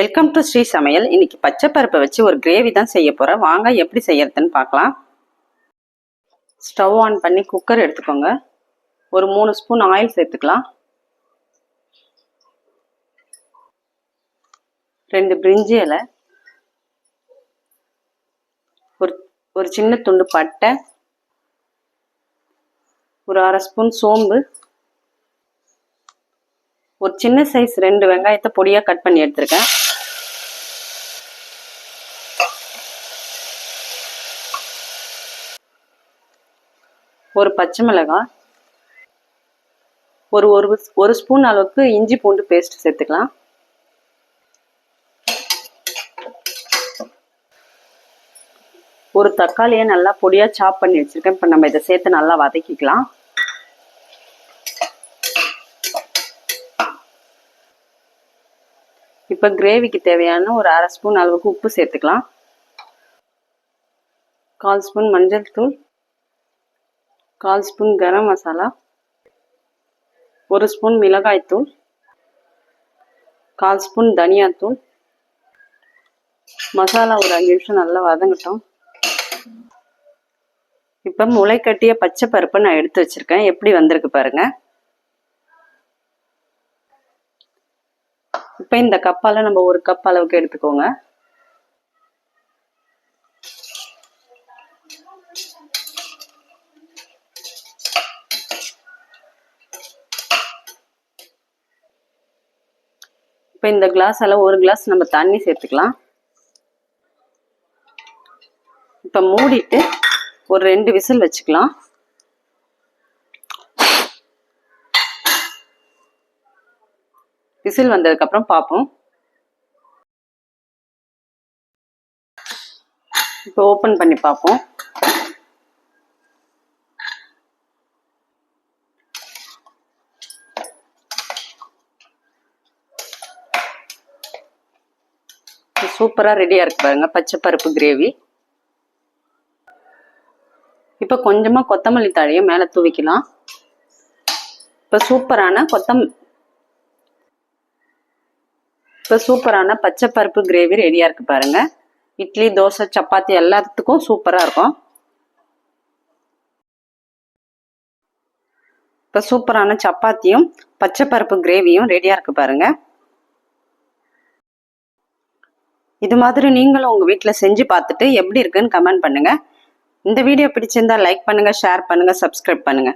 Welcome to Sri சமையல் இன்னைக்கு பச்சை பருப்பை வச்சு ஒரு கிரேவி தான் செய்ய போகிறேன் வாங்க எப்படி செய்யறதுன்னு பார்க்கலாம். ஸ்டவ் ஆன் பண்ணி குக்கர் எடுத்துக்கோங்க. ஒரு மூணு ஸ்பூன் ஆயில் சேர்த்துக்கலாம். ரெண்டு பிரிஞ்சி இலை. ஒரு ஒரு சின்ன துண்டு பட்டை. ஒரு அரை ஸ்பூன் சோம்பு. ஒரு சின்ன சைஸ் ரெண்டு வெங்காயத்தை பொடியாக கட் பண்ணி எடுத்திருக்கேன். ஒரு பச்சை மிளகாய் ஒரு ஒரு ஒரு ஸ்பூன் அளவுக்கு இஞ்சி பூண்டு பேஸ்ட் சேர்த்துக்கலாம். ஒரு தக்காளியை நல்லா பொடியாக சாப் பண்ணி வச்சுருக்கேன். இப்போ நம்ம இதை சேர்த்து நல்லா வதக்கிக்கலாம். இப்போ கிரேவிக்கு தேவையான ஒரு அரை ஸ்பூன் அளவுக்கு உப்பு சேர்த்துக்கலாம். கால் ஸ்பூன் மஞ்சள் தூள். கால் ஸ்பூன் கரம் மசாலா. ஒரு ஸ்பூன் மிளகாய்த்தூள் கால் ஸ்பூன் தனியாத்தூள் மசாலா ஒரு அஞ்சு நிமிஷம் நல்லா வதங்கட்டும். இப்போ முளைக்கட்டிய பச்சை பருப்பை நான் எடுத்து வச்சிருக்கேன். எப்படி வந்திருக்கு பாருங்கள் இப்போ இந்த கப்பால நம்ம ஒரு கப் அளவுக்கு எடுத்துக்கோங்க. இப்போ இந்த கிளாஸ் அளவு ஒரு கிளாஸ் நம்ம தண்ணி சேர்த்துக்கலாம். இப்போ மூடிட்டு ஒரு ரெண்டு விசில் வச்சுக்கலாம். விசில் வந்ததுக்கப்புறம் பார்ப்போம் இப்போ ஓப்பன் பண்ணி பார்ப்போம் சூப்பராக ரெடியாக இருக்கு பாருங்க பச்சை பருப்பு கிரேவி. இப்போ கொஞ்சமாக கொத்தமல்லி தழையை மேலே தூவிக்கலாம். இப்போ சூப்பரான கொத்தம் இப்போ சூப்பரான பச்சை பருப்பு கிரேவி ரெடியாக இருக்கு பாருங்க. இட்லி தோசை சப்பாத்தி எல்லாத்துக்கும் சூப்பராக இருக்கும். இப்போ சூப்பரான சப்பாத்தியும் பச்சை பருப்பு கிரேவியும் ரெடியாக இருக்கு பாருங்க. இது மாதிரி நீங்களும் உங்கள் வீட்டில் செஞ்சு பார்த்துட்டு எப்படி இருக்குன்னு கமெண்ட் பண்ணுங்க. இந்த வீடியோ பிடிச்சிருந்தா லைக் பண்ணுங்கள் ஷேர் பண்ணுங்கள் சப்ஸ்கிரைப் பண்ணுங்க.